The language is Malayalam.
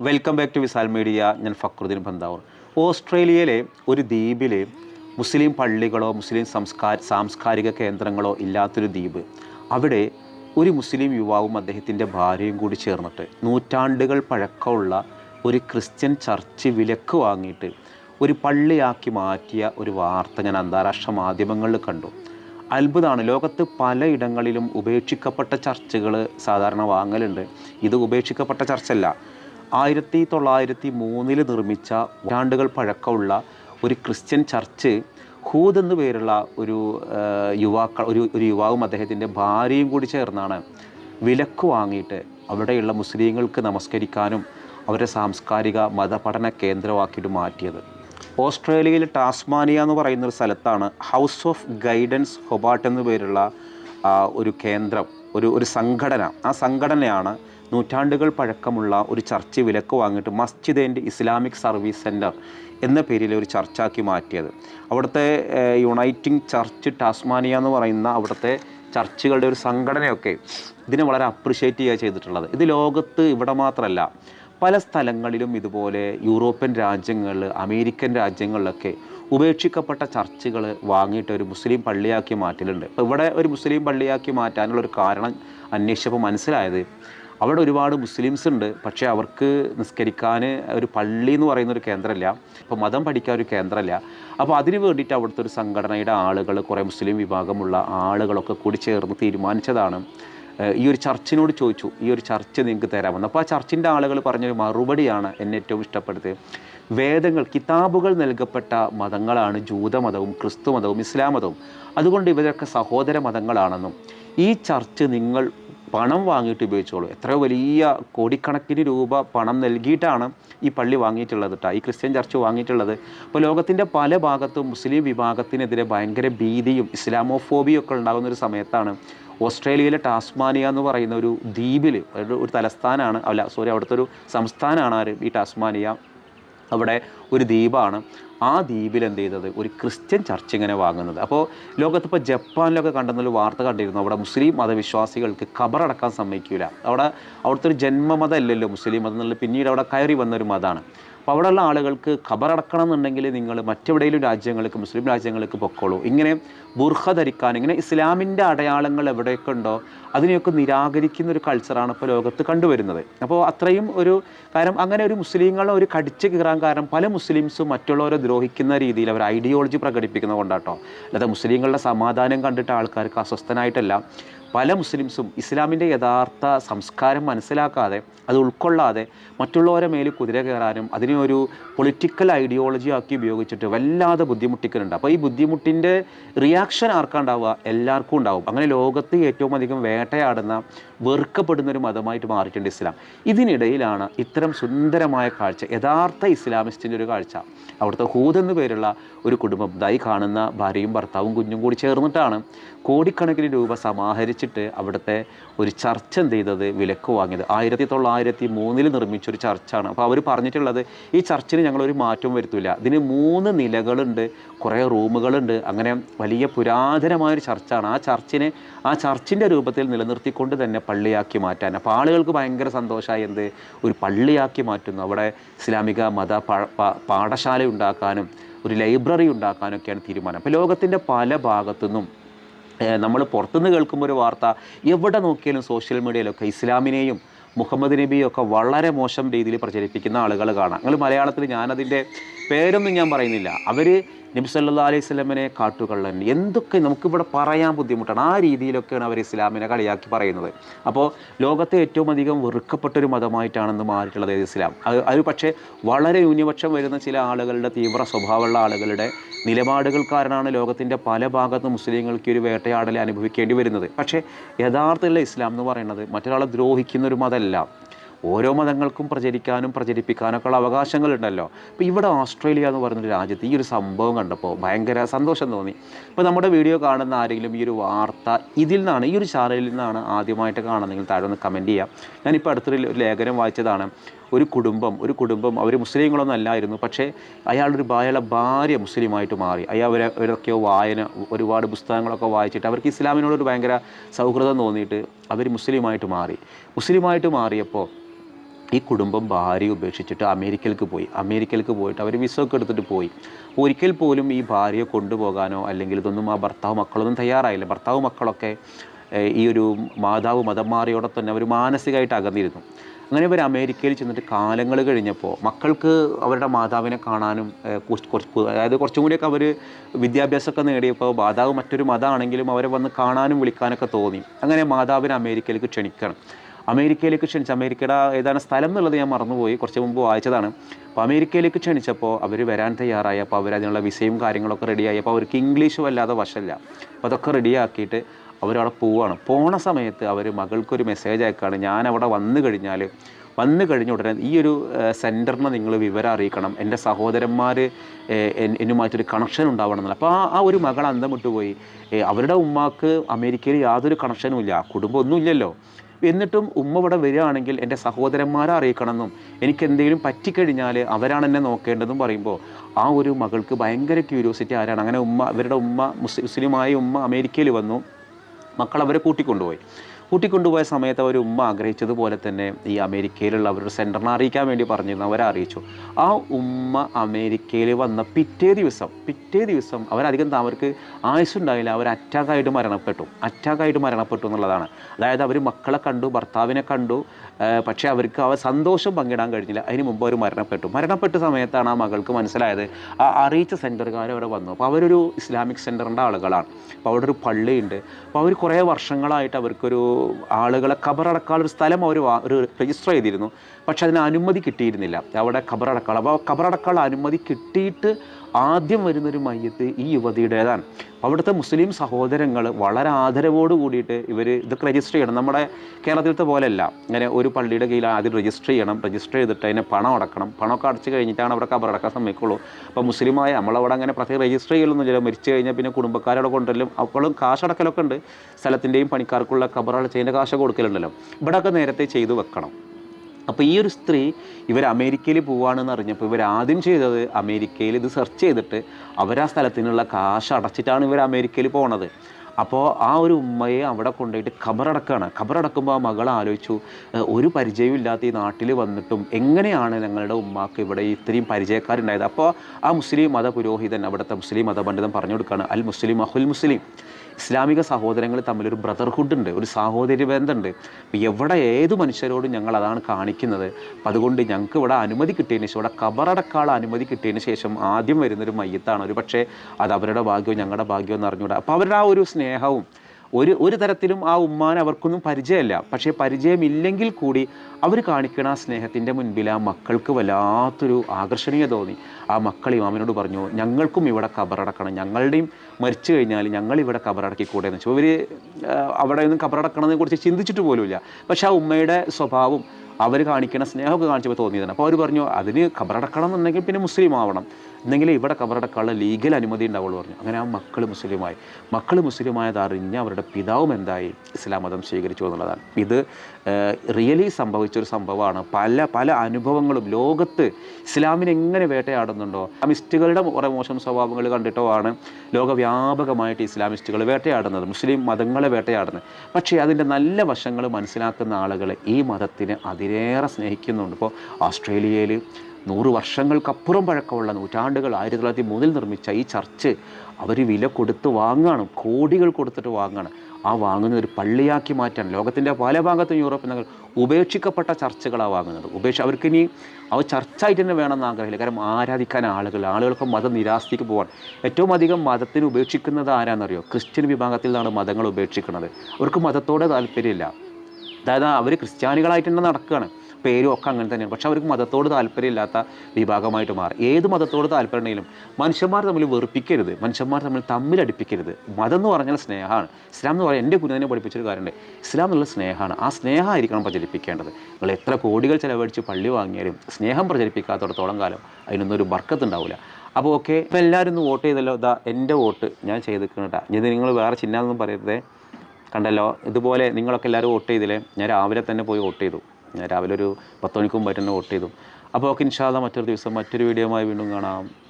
Welcome back to Visal media ഞാൻ ഫക്രുദ്ദീൻ ഭന്താവൂർ. ഓസ്ട്രേലിയയിലെ ഒരു ദ്വീപിൽ മുസ്ലിം പള്ളികളോ മുസ്ലിം സംസ്കാര സാംസ്കാരിക കേന്ദ്രങ്ങളോ ഇല്ലാത്തൊരു ദ്വീപ്. അവിടെ ഒരു മുസ്ലിം യുവാവും അദ്ദേഹത്തിന്റെ ഭാര്യയും കൂടി ചേർന്നിട്ട് നൂറ്റാണ്ടുകൾ പഴക്കമുള്ള ഒരു ക്രിസ്ത്യൻ ചർച്ച് വിലക്ക് വാങ്ങിയിട്ട് ഒരു പള്ളിയാക്കി മാറ്റിയ ഒരു വാർത്ത ഞാൻ അന്താരാഷ്ട്ര മാധ്യമങ്ങളിൽ കണ്ടു. അത്ഭുതമാണ്. ലോകത്ത് പലയിടങ്ങളിലും ഉപേക്ഷിക്കപ്പെട്ട ചർച്ചകൾ സാധാരണ വാങ്ങലുണ്ട്. ഇത് ഉപേക്ഷിക്കപ്പെട്ട ചർച്ചല്ല. ആയിരത്തി തൊള്ളായിരത്തി മൂന്നിൽ നിർമ്മിച്ച നൂറ്റാണ്ടുകൾ പഴക്കമുള്ള ഒരു ക്രിസ്ത്യൻ ചർച്ച് ഹൂദ് എന്നു പേരുള്ള ഒരു യുവാക്കൾ ഒരു ഒരു യുവാവും അദ്ദേഹത്തിന്റെ ഭാര്യയും കൂടി ചേർന്നാണ് വിലക്ക് വാങ്ങിയിട്ട് അവിടെയുള്ള മുസ്ലിങ്ങൾക്ക് നമസ്കരിക്കാനും അവരുടെ സാംസ്കാരിക മതപഠന കേന്ദ്രമാക്കിയിട്ട് മാറ്റിയത്. ഓസ്ട്രേലിയയിലെ ടാസ്മാനിയ എന്ന് പറയുന്ന ഒരു സ്ഥലത്താണ് ഹൗസ് ഓഫ് ഗൈഡൻസ് ഹൊബാട്ട് എന്നു പേരുള്ള ഒരു കേന്ദ്രം ഒരു ഒരു സംഘടന. ആ സംഘടനയാണ് നൂറ്റാണ്ടുകൾ പഴക്കമുള്ള ഒരു ചർച്ച് വിലക്ക് വാങ്ങിയിട്ട് Masjid and Islamic service centre എന്ന പേരിൽ ഒരു ചർച്ചാക്കി മാറ്റിയത്. അവിടുത്തെ യുണൈറ്റിംഗ് ചർച്ച് ടാസ്മാനിയ എന്ന് പറയുന്ന അവിടുത്തെ ചർച്ചുകളുടെ ഒരു സംഘടനയൊക്കെ ഇതിനെ വളരെ അപ്രിഷ്യേറ്റ് ചെയ്യുക ചെയ്തിട്ടുള്ളത്. ഇത് ലോകത്ത് ഇവിടെ മാത്രമല്ല പല സ്ഥലങ്ങളിലും ഇതുപോലെ യൂറോപ്യൻ രാജ്യങ്ങളിൽ അമേരിക്കൻ രാജ്യങ്ങളിലൊക്കെ ഉപേക്ഷിക്കപ്പെട്ട ചർച്ചുകൾ വാങ്ങിയിട്ട് ഒരു മുസ്ലിം പള്ളിയാക്കി മാറ്റലുണ്ട്. ഇപ്പോൾ ഇവിടെ ഒരു മുസ്ലിം പള്ളിയാക്കി മാറ്റാനുള്ള ഒരു കാരണം അന്വേഷിച്ചപ്പോൾ മനസ്സിലായത് അവിടെ ഒരുപാട് മുസ്ലിംസ് ഉണ്ട്. പക്ഷേ അവർക്ക് നിസ്കരിക്കാൻ ഒരു പള്ളി എന്ന് പറയുന്ന ഒരു കേന്ദ്രമില്ല ഇപ്പോൾ മതം പഠിക്കാൻ ഒരു കേന്ദ്രമില്ല അപ്പോൾ അതിന് വേണ്ടിയിട്ട് അവിടുത്തെ ഒരു സംഘടനയുടെ ആളുകൾ കുറേ മുസ്ലിം വിഭാഗമുള്ള ആളുകളൊക്കെ കൂടി ചേർന്ന് തീരുമാനിച്ചതാണ്. ഈ ഒരു ചർച്ചിനോട് ചോദിച്ചു. ഈ ഒരു ചർച്ച് നിങ്ങൾക്ക് തരാമെന്ന്. അപ്പോൾ ആ ചർച്ചിന്റെ ആളുകൾ പറഞ്ഞൊരു മറുപടിയാണ് എന്നെ ഏറ്റവും ഇഷ്ടപ്പെടുത്തിയത് വേദങ്ങൾ കിതാബുകൾ നൽകപ്പെട്ട മതങ്ങളാണ് ജൂതമതവും ക്രിസ്തു മതവും ഇസ്ലാം മതവും. അതുകൊണ്ട് ഇവരൊക്കെ സഹോദര മതങ്ങളാണെന്നും. ഈ ചർച്ച് നിങ്ങൾ പണം വാങ്ങിയിട്ട് ഉപയോഗിച്ചോളൂ. എത്രയോ വലിയ കോടിക്കണക്കിന് രൂപ പണം നൽകിയിട്ടാണ് ഈ പള്ളി വാങ്ങിയിട്ടുള്ളത് കേട്ടോ ഈ ക്രിസ്ത്യൻ ചർച്ച് വാങ്ങിയിട്ടുള്ളത്. അപ്പോൾ ലോകത്തിന്റെ പല ഭാഗത്തും മുസ്ലിം വിഭാഗത്തിനെതിരെ ഭയങ്കര ഭീതിയും ഇസ്ലാമോഫോബിയും ഒക്കെ ഉണ്ടാകുന്ന ഒരു സമയത്താണ് ഓസ്ട്രേലിയയിലെ ടാസ്മാനിയ എന്ന് പറയുന്ന ഒരു ദ്വീപിൽ ഒരു തലസ്ഥാനമാണ് അല്ല സോറി അവിടുത്തെ ഒരു സംസ്ഥാനമാണ് ആര്? ഈ ടാസ്മാനിയ. അവിടെ ഒരു ദ്വീപാണ്. ആ ദ്വീപിൽ എന്ത് ചെയ്തത്? ഒരു ക്രിസ്ത്യൻ ചർച്ച് ഇങ്ങനെ വാങ്ങുന്നത്. അപ്പോൾ ലോകത്തിപ്പോൾ ജപ്പാനിലൊക്കെ കണ്ടെന്നൊരു വാർത്ത കണ്ടിരുന്നു. അവിടെ മുസ്ലിം മതവിശ്വാസികൾക്ക് ഖബറടക്കാൻ സമ്മതിക്കില്ല അവിടെ അവിടുത്തെ ഒരു ജന്മമതം അല്ലല്ലോ മുസ്ലിം മതം. എന്നുള്ളത് പിന്നീട് അവിടെ കയറി വന്നൊരു മതമാണ്. അപ്പോൾ അവിടെയുള്ള ആളുകൾക്ക് ഖബറടക്കണം എന്നുണ്ടെങ്കിൽ നിങ്ങൾ മറ്റെവിടെയും രാജ്യങ്ങൾക്ക് മുസ്ലിം രാജ്യങ്ങൾക്ക് പൊക്കോളൂ. ഇങ്ങനെ ബുർഖ ധരിക്കാൻ ഇങ്ങനെ ഇസ്ലാമിന്റെ അടയാളങ്ങൾ എവിടെയൊക്കെ ഉണ്ടോ അതിനെയൊക്കെ നിരാകരിക്കുന്ന ഒരു കൾച്ചറാണ് ഇപ്പോൾ ലോകത്ത് കണ്ടുവരുന്നത്. അപ്പോൾ അത്രയും ഒരു കാരണം അങ്ങനെ ഒരു മുസ്ലിങ്ങളെ ഒരു കടിച്ച് കീറാൻ കാരണം പല മുസ്ലിംസും മറ്റുള്ളവരെ ദ്രോഹിക്കുന്ന രീതിയിൽ അവർ ഐഡിയോളജി പ്രകടിപ്പിക്കുന്നത് കൊണ്ടാട്ടോ. അല്ലാതെ മുസ്ലിങ്ങളുടെ സമാധാനം കണ്ടിട്ട് ആൾക്കാർക്ക് അസ്വസ്ഥനായിട്ടല്ല. പല മുസ്ലിംസും ഇസ്ലാമിന്റെ യഥാർത്ഥ സംസ്കാരം മനസ്സിലാക്കാതെ അത് ഉൾക്കൊള്ളാതെ മറ്റുള്ളവരെ മേൽ കുതിര കയറാനും അതിനെ ഒരു പൊളിറ്റിക്കൽ ഐഡിയോളജി ആക്കി ഉപയോഗിച്ചിട്ട് വല്ലാതെ ബുദ്ധിമുട്ടിക്കുന്നുണ്ട് അപ്പോൾ ഈ ബുദ്ധിമുട്ടിന്റെ റിയാക്ഷൻ ആർക്കാണ്ടാവുക? എല്ലാവർക്കും ഉണ്ടാവും. അങ്ങനെ ലോകത്ത് ഏറ്റവും അധികം വേട്ടയാടുന്ന വെറുക്കപ്പെടുന്ന ഒരു മതമായിട്ട് മാറിയിട്ടുണ്ട് ഇസ്ലാം. ഇതിനിടയിലാണ് ഇത്തരം സുന്ദരമായ കാഴ്ച യഥാർത്ഥ ഇസ്ലാമിസ്റ്റിന്റെ ഒരു കാഴ്ച. അവിടുത്തെ ഹൂദ് എന്ന് പേരുള്ള ഒരു കുടുംബം ഇതായി കാണുന്ന ഭാര്യയും ഭർത്താവും കുഞ്ഞും കൂടി ചേർന്നിട്ടാണ് കോടിക്കണക്കിന് രൂപ സമാഹരിച്ചിട്ട് അവിടുത്തെ ഒരു ചർച്ച് എന്ത് ചെയ്തത്? വിലക്ക് വാങ്ങിയത്. ആയിരത്തി തൊള്ളായിരത്തി മൂന്നിൽ നിർമ്മിച്ചൊരു ചർച്ചാണ്. അപ്പോൾ അവർ പറഞ്ഞിട്ടുള്ളത് ഈ ചർച്ചിന് ഞങ്ങളൊരു മാറ്റവും വരുത്തില്ല ഇതിന് മൂന്ന് നിലകളുണ്ട് കുറേ റൂമുകളുണ്ട്. അങ്ങനെ വലിയ പുരാതനമായൊരു ചർച്ചാണ്. ആ ചർച്ചിനെ ആ ചർച്ചിന്റെ രൂപത്തിൽ നിലനിർത്തിക്കൊണ്ട് തന്നെ പള്ളിയാക്കി മാറ്റാൻ. അപ്പോൾ ആളുകൾക്ക് ഭയങ്കര സന്തോഷമായി എന്ത്? ഒരു പള്ളിയാക്കി മാറ്റുന്നു. അവിടെ ഇസ്ലാമിക മത പാഠശാല ഉണ്ടാക്കാനും ഒരു ലൈബ്രറി ഉണ്ടാക്കാനൊക്കെയാണ് തീരുമാനം. അപ്പോൾ ലോകത്തിന്റെ പല ഭാഗത്തുനിന്നും നമ്മൾ പുറത്തുനിന്ന് കേൾക്കുമ്പോൾ ഒരു വാർത്ത എവിടെ നോക്കിയാലും സോഷ്യൽ മീഡിയയിലൊക്കെ ഇസ്ലാമിനെയും മുഹമ്മദ് നബിയും ഒക്കെ വളരെ മോശം രീതിയിൽ പ്രചരിപ്പിക്കുന്ന ആളുകൾ കാണാം. നിങ്ങൾ മലയാളത്തിൽ ഞാനതിന്റെ പേരൊന്നും ഞാൻ പറയുന്നില്ല. അവർ നബി സല്ലാ അലൈഹി സ്വലമിനെ കാട്ടുകള്ളൻ. എന്തൊക്കെ നമുക്കിവിടെ പറയാൻ ബുദ്ധിമുട്ടാണ്. ആ രീതിയിലൊക്കെയാണ് അവർ ഇസ്ലാമിനെ കളിയാക്കി പറയുന്നത്. അപ്പോൾ ലോകത്തെ ഏറ്റവും അധികം വെറുക്കപ്പെട്ടൊരു മതമായിട്ടാണെന്ന് മാറിയിട്ടുള്ളത് ഇസ്ലാം? അത് അത് പക്ഷേ വളരെ ന്യൂനപക്ഷം വരുന്ന ചില ആളുകളുടെ തീവ്ര സ്വഭാവമുള്ള ആളുകളുടെ നിലപാടുകൾ കാരണമാണ് ലോകത്തിന്റെ പല ഭാഗത്തും മുസ്ലിങ്ങൾക്ക് ഒരു വേട്ടയാടൽ അനുഭവിക്കേണ്ടി വരുന്നത്. പക്ഷേ യഥാർത്ഥത്തിലുള്ള ഇസ്ലാം എന്ന് പറയുന്നത് മറ്റൊരാളെ ദ്രോഹിക്കുന്ന ഒരു മതമല്ല ഓരോ മതങ്ങൾക്കും പ്രചരിക്കാനും പ്രചരിപ്പിക്കാനൊക്കെ ഉള്ള അവകാശങ്ങളുണ്ടല്ലോ. അപ്പോൾ ഇവിടെ ഓസ്ട്രേലിയ എന്ന് പറയുന്ന രാജ്യത്ത് ഈ ഒരു സംഭവം കണ്ടപ്പോൾ ഭയങ്കര സന്തോഷം തോന്നി. അപ്പോൾ നമ്മുടെ വീഡിയോ കാണുന്ന ആരെങ്കിലും ഈ ഒരു വാർത്ത ഇതിൽ നിന്നാണ് ഈ ഒരു ചാനലിൽ നിന്നാണ് ആദ്യമായിട്ട് കാണുന്നതെങ്കിൽ താഴെ ഒന്ന് കമന്റ് ചെയ്യാം. ഞാനിപ്പോൾ അടുത്തൊരു ലേഖനം വായിച്ചതാണ്. ഒരു കുടുംബം ഒരു കുടുംബം അവർ മുസ്ലിങ്ങളൊന്നും അല്ലായിരുന്നു. പക്ഷേ അയാളൊരു അയാളുടെ ഭാര്യ മുസ്ലിമായിട്ട് മാറി. അയാൾ അവരെ അവരൊക്കെയോ വായന ഒരുപാട് പുസ്തകങ്ങളൊക്കെ വായിച്ചിട്ട് അവർക്ക് ഇസ്ലാമിനോടൊരു ഭയങ്കര സൗഹൃദം തോന്നിയിട്ട് അവർ മുസ്ലിമായിട്ട് മാറി. മുസ്ലിമായിട്ട് മാറിയപ്പോൾ ഈ കുടുംബം ഭാര്യ ഉപേക്ഷിച്ചിട്ട് അമേരിക്കയിലേക്ക് പോയി. അമേരിക്കയിലേക്ക് പോയിട്ട് അവർ വിസ ഒക്കെ എടുത്തിട്ട് പോയി. ഒരിക്കൽ പോലും ഈ ഭാര്യയെ കൊണ്ടുപോകാനോ അല്ലെങ്കിൽ ഇതൊന്നും ആ ഭർത്താവ് മക്കളൊന്നും തയ്യാറായില്ല. ഭർത്താവ് മക്കളൊക്കെ ഈ ഒരു മാതാവ് മതം മാറിയോടെ തന്നെ അവർ മാനസികമായിട്ട് അകന്നിരുന്നു. അങ്ങനെ ഇവർ അമേരിക്കയിൽ ചെന്നിട്ട് കാലങ്ങൾ കഴിഞ്ഞപ്പോൾ മക്കൾക്ക് അവരുടെ മാതാവിനെ കാണാനും കുറച്ച് അതായത് കുറച്ചും കൂടിയൊക്കെ അവർ വിദ്യാഭ്യാസമൊക്കെ നേടിയപ്പോൾ മാതാവ് മറ്റൊരു മതമാണെങ്കിലും അവരെ വന്ന് കാണാനും വിളിക്കാനൊക്കെ തോന്നി. അങ്ങനെ മാതാവിനെ അമേരിക്കയിലേക്ക് ക്ഷണിക്കണം. അമേരിക്കയിലേക്ക് ക്ഷണിച്ച അമേരിക്കയുടെ ഏതാണ് സ്ഥലം എന്നുള്ളത് ഞാൻ മറന്നുപോയി. കുറച്ച് മുമ്പ് വായിച്ചതാണ്. അപ്പോൾ അമേരിക്കയിലേക്ക് ക്ഷണിച്ചപ്പോൾ അവർ വരാൻ തയ്യാറായി. അപ്പോൾ അവർ അതിനുള്ള വിസയും കാര്യങ്ങളൊക്കെ റെഡിയായി അപ്പോൾ അവർക്ക് ഇംഗ്ലീഷ് വല്ലാതെ വശമില്ല. അപ്പോൾ അതൊക്കെ റെഡിയാക്കിയിട്ട് അവരവിടെ പോവുകയാണ് പോണ സമയത്ത് അവർ മകൾക്കൊരു മെസ്സേജ് അയക്കുകയാണ് ഞാൻ അവിടെ വന്നു കഴിഞ്ഞാൽ വന്നു കഴിഞ്ഞ ഉടനെ ഈ ഒരു സെന്ററിനെ നിങ്ങൾ വിവരം അറിയിക്കണം. എന്റെ സഹോദരന്മാർ എന്നുമായിട്ടൊരു കണക്ഷൻ ഉണ്ടാവണം എന്നുള്ള അപ്പോൾ ആ ആ ഒരു മകൾ അന്തം വിട്ടുപോയി. അവരുടെ ഉമ്മാക്ക് അമേരിക്കയിൽ യാതൊരു കണക്ഷനും ഇല്ല. കുടുംബം ഒന്നുമില്ലല്ലോ എന്നിട്ടും ഉമ്മ ഇവിടെ വരികയാണെങ്കിൽ എന്റെ സഹോദരന്മാരെ അറിയിക്കണമെന്നും എനിക്ക് എന്തെങ്കിലും പറ്റിക്കഴിഞ്ഞാൽ അവരാണ് എന്നെ നോക്കേണ്ടതെന്നും പറയുമ്പോൾ ആ ഒരു മകൾക്ക് ഭയങ്കര ക്യൂരിയോസിറ്റി ആരാണ്? അങ്ങനെ ഉമ്മ ഇവരുടെ ഉമ്മ മുസ്ലിമായ ഉമ്മ അമേരിക്കയിൽ വന്നു. മക്കൾ അവരെ കൂട്ടിക്കൊണ്ടുപോയി. കൂട്ടിക്കൊണ്ടുപോയ സമയത്ത് അവർ ഉമ്മ ആഗ്രഹിച്ചതുപോലെ തന്നെ ഈ അമേരിക്കയിലുള്ള അവരുടെ സെന്ററിനെ അറിയിക്കാൻ വേണ്ടി പറഞ്ഞിരുന്നു. അവരെ അറിയിച്ചു. ആ ഉമ്മ അമേരിക്കയിൽ വന്ന പിറ്റേ ദിവസം പിറ്റേ ദിവസം അവരധികം അവർക്ക് ആയുസ്സുണ്ടായില്ല. അവർ അറ്റാക്കായിട്ട് മരണപ്പെട്ടു. അറ്റാക്കായിട്ട് മരണപ്പെട്ടു എന്നുള്ളതാണ്. അതായത് അവർ മക്കളെ കണ്ടു ഭർത്താവിനെ കണ്ടു. പക്ഷേ അവർക്ക് അവർ സന്തോഷം പങ്കിടാൻ കഴിഞ്ഞില്ല. അതിന് മുമ്പ് അവർ മരണപ്പെട്ടു. മരണപ്പെട്ട സമയത്താണ് ആ മകൾക്ക് മനസ്സിലായത്. ആ അറിയിച്ച സെന്ററുകാർ അവിടെ വന്നു. അപ്പോൾ അവരൊരു ഇസ്ലാമിക് സെന്ററിന്റെ ആളുകളാണ്. അപ്പോൾ അവിടെ ഒരു പള്ളിയുണ്ട്. അപ്പോൾ അവർ കുറേ വർഷങ്ങളായിട്ട് അവർക്കൊരു ആളുകളെ ഖബറടക്കാനുള്ള ഒരു സ്ഥലം അവർ ഒരു രജിസ്റ്റർ ചെയ്തിരുന്നു. പക്ഷെ അതിന് അനുമതി കിട്ടിയിരുന്നില്ല. അവിടെ ഖബറടക്കാൾ അപ്പോൾ ഖബറടക്കാൾ അനുമതി കിട്ടിയിട്ട് ആദ്യം വരുന്നൊരു മയ്യത്ത് ഈ യുവതിയുടേതാണ്. അവിടുത്തെ മുസ്ലിം സഹോദരങ്ങൾ വളരെ ആദരവോട് കൂടിയിട്ട് ഇവർ ഇതൊക്കെ രജിസ്റ്റർ ചെയ്യണം. നമ്മുടെ കേരളത്തിലത്തെ പോലെയല്ല. ഇങ്ങനെ ഒരു പള്ളിയുടെ കീഴിൽ ആദ്യം രജിസ്റ്റർ ചെയ്യണം. രജിസ്റ്റർ ചെയ്തിട്ട് അതിനെ പണം അടക്കണം. പണമൊക്കെ അടച്ച് കഴിഞ്ഞിട്ടാണ് അവിടെ കബറടക്കാൻ സമ്മതിക്കുള്ളൂ. അപ്പോൾ മുസ്ലിമായ നമ്മളവിടെ അങ്ങനെ പ്രത്യേകം രജിസ്റ്റർ ചെയ്യലൊന്നുമില്ല മരിച്ചു കഴിഞ്ഞാൽ പിന്നെ കുടുംബക്കാരോട് കൊണ്ടുവരലും. അപ്പോഴും കാശടക്കലൊക്കെ ഉണ്ട്. സ്ഥലത്തിന്റെയും പണിക്കാർക്കുള്ള കബറട ചെയ്യുന്ന കാശ് കൊടുക്കലുണ്ടല്ലോ. ഇവിടെയൊക്കെ നേരത്തെ ചെയ്തു വെക്കണം. അപ്പോൾ ഈ ഒരു സ്ത്രീ ഇവർ അമേരിക്കയിൽ പോവാണെന്ന് അറിഞ്ഞപ്പോൾ ഇവർ ആദ്യം ചെയ്തത് അമേരിക്കയിൽ ഇത് സെർച്ച് ചെയ്തിട്ട് അവർ ആ സ്ഥലത്തിനുള്ള കാശ് അടച്ചിട്ടാണ് ഇവർ അമേരിക്കയിൽ പോണത്. അപ്പോൾ ആ ഒരു ഉമ്മയെ അവിടെ കൊണ്ടുപോയിട്ട് ഖബറടക്കുകയാണ് ഖബറടക്കുമ്പോൾ ആ മകൾ ആലോചിച്ചു ഒരു പരിചയവും ഇല്ലാത്ത ഈ നാട്ടിൽ വന്നിട്ടും എങ്ങനെയാണ് ഞങ്ങളുടെ ഉമ്മാക്ക് ഇവിടെ ഇത്രയും പരിചയക്കാരുണ്ടായത്? അപ്പോൾ ആ മുസ്ലിം മത പുരോഹിതൻ അവിടുത്തെ മുസ്ലിം മതപണ്ഡിതൻ പറഞ്ഞു കൊടുക്കുകയാണ് അൽ മുസ്ലിം അഹുൽ മുസ്ലിം. ഇസ്ലാമിക സഹോദരങ്ങൾ തമ്മിലൊരു ബ്രദർഹുഡ് ഉണ്ട് ഒരു സാഹോദര്യ ബന്ധമുണ്ട് അപ്പോൾ എവിടെ ഏത് മനുഷ്യരോടും ഞങ്ങൾ അതാണ് കാണിക്കുന്നത്. അപ്പം അതുകൊണ്ട് ഞങ്ങൾക്ക് ഇവിടെ അനുമതി കിട്ടിയതിന് ശേഷം ഇവിടെ കബറടക്കാൾ അനുമതി കിട്ടിയതിന് ശേഷം ആദ്യം വരുന്നൊരു മയ്യത്താണ്. ഒരു പക്ഷേ അത് അവരുടെ ഭാഗ്യവും ഞങ്ങളുടെ ഭാഗ്യവും എന്ന് അറിഞ്ഞുകൂടാ. അപ്പോൾ അവരുടെ ആ ഒരു സ്നേഹവും ഒരു ഒരു തരത്തിലും ആ ഉമ്മാനെ അവർക്കൊന്നും പരിചയമല്ല. പക്ഷേ പരിചയമില്ലെങ്കിൽ കൂടി അവർ കാണിക്കുന്ന ആ സ്നേഹത്തിന്റെ മുൻപിൽ ആ മക്കൾക്ക് വല്ലാത്തൊരു ആകർഷണീയ തോന്നി. ആ മക്കൾ ഇമാമിനോട് പറഞ്ഞു ഞങ്ങൾക്കും ഇവിടെ കബറടക്കണം. ഞങ്ങളുടെയും മരിച്ചു കഴിഞ്ഞാൽ ഞങ്ങൾ ഇവിടെ കബറടക്കിക്കൂടെ എന്ന്. വെച്ചു ഇവർ അവിടെ ഒന്നും കബറടക്കണമെന്നെ കുറിച്ച് ചിന്തിച്ചിട്ട് പോലുമില്ല. പക്ഷേ ആ ഉമ്മയുടെ സ്വഭാവം അവർ കാണിക്കുന്ന സ്നേഹമൊക്കെ കാണിച്ചപ്പോൾ തോന്നിയതാണ്. അപ്പോൾ അവർ പറഞ്ഞു അതിന് കബറടക്കണം എന്നുണ്ടെങ്കിൽ പിന്നെ മുസ്ലിം ആവണം എന്നെങ്കിലേ ഇവിടെ കബറടക്കാനുള്ള ലീഗൽ അനുമതി ഉണ്ടാവുള്ളൂ പറഞ്ഞു. അങ്ങനെ ആ മക്കൾ മുസ്ലിമായി. മക്കൾ മുസ്ലിമായത് അറിഞ്ഞ് അവരുടെ പിതാവും എന്തായി? ഇസ്ലാം മതം സ്വീകരിച്ചു എന്നുള്ളതാണ്. ഇത് റിയലി സംഭവിച്ചൊരു സംഭവമാണ്. പല പല അനുഭവങ്ങളും ലോകത്ത് ഇസ്ലാമിനെ എങ്ങനെ വേട്ടയാടുന്നുണ്ടോ? ഇസ്ലാമിസ്റ്റുകളുടെ കുറേ മോശം സ്വഭാവങ്ങൾ കണ്ടിട്ടോ ആണ്. ലോകവ്യാപകമായിട്ട് ഇസ്ലാമിസ്റ്റുകൾ വേട്ടയാടുന്നത് മുസ്ലിം മതങ്ങളെ വേട്ടയാടുന്നത്. പക്ഷേ അതിന്റെ നല്ല വശങ്ങൾ മനസ്സിലാക്കുന്ന ആളുകൾ ഈ മതത്തിന് അതിലേറെ സ്നേഹിക്കുന്നുണ്ട്. ഇപ്പോൾ ഓസ്ട്രേലിയയിൽ നൂറ് വർഷങ്ങൾക്കപ്പുറം പഴക്കമുള്ള നൂറ്റാണ്ടുകൾ ആയിരത്തി തൊള്ളായിരത്തി മൂന്നിൽ നിർമ്മിച്ച ഈ ചർച്ച് അവർ വില കൊടുത്ത് വാങ്ങാണ് കോടികൾ കൊടുത്തിട്ട് വാങ്ങാണ്. ആ വാങ്ങുന്ന ഒരു പള്ളിയാക്കി മാറ്റാൻ ലോകത്തിന്റെ പല ഭാഗത്തും യൂറോപ്യൻ നഗരം ഉപേക്ഷിക്കപ്പെട്ട ചർച്ചകളാണ് വാങ്ങുന്നത്. ഉപേക്ഷ അവർക്ക് ഇനി അവ ചർച്ചായിട്ട് തന്നെ വേണമെന്ന് ആഗ്രഹമില്ല. കാരണം ആരാധിക്കാൻ ആളുകൾ ആളുകൾക്ക് മത നിരാസ്തിക്ക് പോകാൻ ഏറ്റവും അധികം മതത്തിന് ഉപേക്ഷിക്കുന്നത് ആരാണെന്നറിയോ ക്രിസ്ത്യൻ വിഭാഗത്തിൽ നിന്നാണ് മതങ്ങൾ ഉപേക്ഷിക്കുന്നത്. അവർക്ക് മതത്തോടെ താല്പര്യമില്ല. അതായത് അവർ ക്രിസ്ത്യാനികളായിട്ട് തന്നെ നടക്കുകയാണ്. പേരും ഒക്കെ അങ്ങനെ തന്നെയാണ്. പക്ഷെ അവർക്ക് മതത്തോട് താല്പര്യമില്ലാത്ത വിഭാഗമായിട്ട് മാറി. ഏത് മതത്തോട് താല്പര്യം ഉണ്ടെങ്കിലും മനുഷ്യന്മാർ തമ്മിൽ വെറുപ്പിക്കരുത്. മനുഷ്യന്മാർ തമ്മിൽ തമ്മിലടിപ്പിക്കരുത് മതം എന്ന് പറഞ്ഞാൽ സ്നേഹമാണ്. ഇസ്ലാം എന്ന് പറഞ്ഞാൽ എന്റെ ഗുരുവിനെ പഠിപ്പിച്ചൊരു കാര്യമുണ്ട്. ഇസ്ലാം എന്നുള്ള സ്നേഹമാണ്. ആ സ്നേഹമായിരിക്കണം പ്രചരിപ്പിക്കേണ്ടത്. നിങ്ങൾ എത്ര കോടികൾ ചിലവഴിച്ച് പള്ളി വാങ്ങിയാലും സ്നേഹം പ്രചരിപ്പിക്കാത്തടത്തോളം കാലം അതിനൊന്നും ഒരു ബർക്കത്ത് ഉണ്ടാവില്ല അപ്പോൾ ഓക്കെ ഇപ്പോൾ എല്ലാവരും ഒന്ന് വോട്ട് ചെയ്തല്ലോ. ഇതാ എന്റെ വോട്ട് ഞാൻ ചെയ്തിരിക്കണട്ടാ ഇത് നിങ്ങൾ വേറെ ചിഹ്നമൊന്നും പറയരുതേ. കണ്ടല്ലോ ഇതുപോലെ നിങ്ങളൊക്കെ എല്ലാവരും വോട്ട് ചെയ്തില്ലേ? ഞാൻ രാവിലെ തന്നെ പോയി വോട്ട് ചെയ്തു. ഞാൻ രാവിലെ ഒരു പത്ത് മണിക്ക് മുമ്പായിട്ട് തന്നെ വോട്ട് ചെയ്തു. അപ്പോൾ ഓക്കെ ഇൻഷാല്ല മറ്റൊരു ദിവസം മറ്റൊരു വീഡിയോയുമായി വീണ്ടും കാണാം.